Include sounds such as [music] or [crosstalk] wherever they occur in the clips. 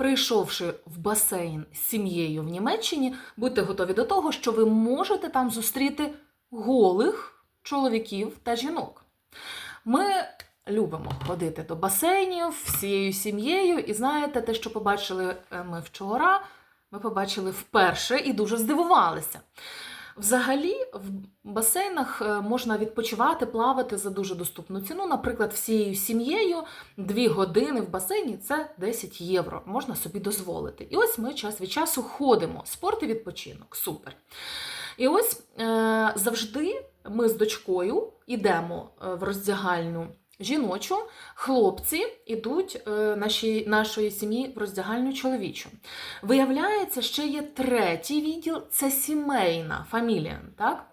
Прийшовши в басейн з сім'єю в Німеччині, будьте готові до того, що ви можете там зустріти голих чоловіків та жінок. Ми любимо ходити до басейнів всією сім'єю, і знаєте, те, що побачили е, ми вчора, ми побачили вперше і дуже здивувалися. Взагалі, в басейнах е, можна відпочивати, плавати за дуже доступну ціну. Наприклад, всією сім'єю дві години в басейні це 10 євро. Можна собі дозволити. І ось ми час від часу ходимо. Спорт і відпочинок. Супер. І ось е, завжди ми з дочкою йдемо е, в роздягальню жіночу, хлопці йдуть е, наші, нашої сім'ї в роздягальню чоловічу. Виявляється, ще є третій відділ це сімейна фамілія. Так?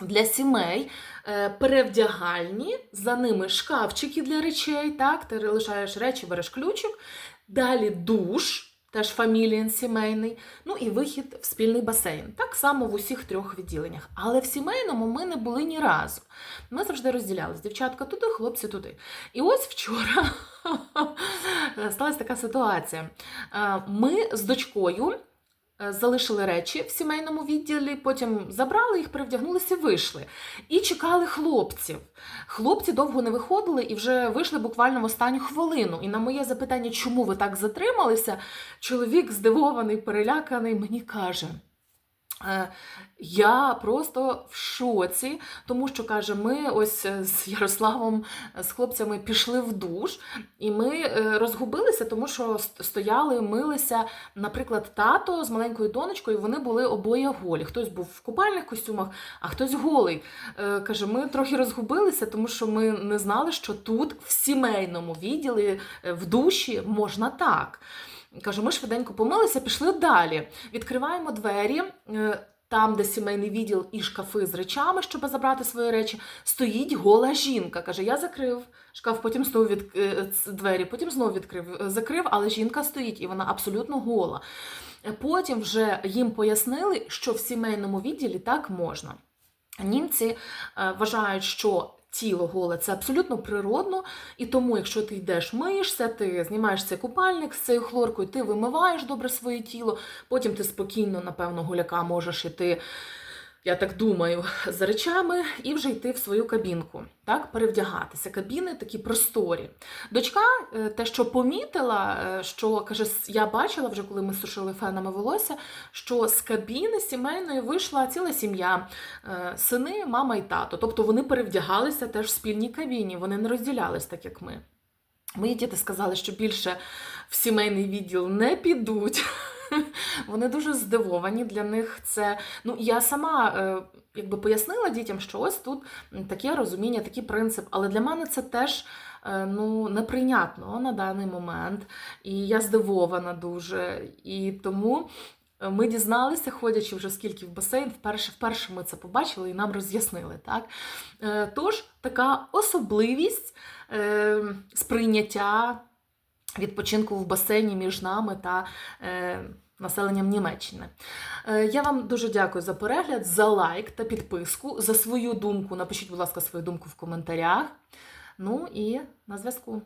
Для сімей е, перевдягальні, за ними шкафчики для речей, так? ти лишаєш речі, береш ключик, далі душ, теж фамілієн сімейний, ну і вихід в спільний басейн. Так само в усіх трьох відділеннях. Але в сімейному ми не були ні разу. Ми завжди розділялись. Дівчатка туди, хлопці туди. І ось вчора [laughs] сталася така ситуація. Е, Ми з дочкою залишили речі в сімейному відділі, потім забрали їх, перевдягнулися вийшли. І чекали хлопців. Хлопці довго не виходили і вже вийшли буквально в останню хвилину. І на моє запитання, чому ви так затрималися, чоловік здивований, переляканий, мені каже. «Е, Я просто в шоці, тому що каже, ми ось е, з Ярославом, е, з хлопцями пішли в душ, і ми розгубилися, тому що стояли, милися. Наприклад, тато з маленькою донечкою, вони були обоє голі. Хтось був в купальних костюмах, а хтось голий. Каже, ми трохи розгубилися, тому що ми не знали, що тут, в сімейному відділі, в душі можна так. Каже, ми швиденько помилися, пішли далі. Відкриваємо двері. е, Там, де сімейний відділ і шкафи з речами, щоб забрати свої речі, стоїть гола жінка. Каже: я закрив шкаф, потім знову від е, двері, потім знову відкрив, е, закрив, але жінка стоїть і вона абсолютно гола. Потім вже їм пояснили, що в сімейному відділі так можна. Німці вважають, що тіло голе це абсолютно природно, і тому, якщо ти йдеш, миєшся, ти знімаєш цей купальник з цією хлоркою, ти вимиваєш добре своє тіло, потім ти спокійно, напевно, гуляка можеш іти. Я так думаю, [laughs] за речами і вже йти в свою кабінку, так, перевдягатися. Кабіни такі просторі. Дочка е, те, що помітила, е, що каже, я бачила вже, коли ми сушили фенами волосся, що з кабіни сімейної вийшла ціла сім'я, е, сини, мама і тато. Тобто вони перевдягалися теж в спільній кабіні, вони не розділялись так, як ми. Мої діти сказали, що більше в сімейний відділ не підуть. [laughs] [laughs] Вони дуже здивовані для них це. Ну, я сама е, якби пояснила дітям, що ось тут таке розуміння, такий принцип. Але для мене це теж е, ну, неприйнятно на даний момент. І я здивована дуже. І тому. е, Ми дізналися, ходячи вже скільки в басейн, вперше, вперше ми це побачили і нам роз'яснили. Так? Тож така особливість сприйняття відпочинку в басейні між нами та е, населенням Німеччини. Е, я вам дуже дякую за перегляд, за лайк та підписку, за свою думку. Напишіть, будь ласка, свою думку в коментарях. Ну і на зв'язку.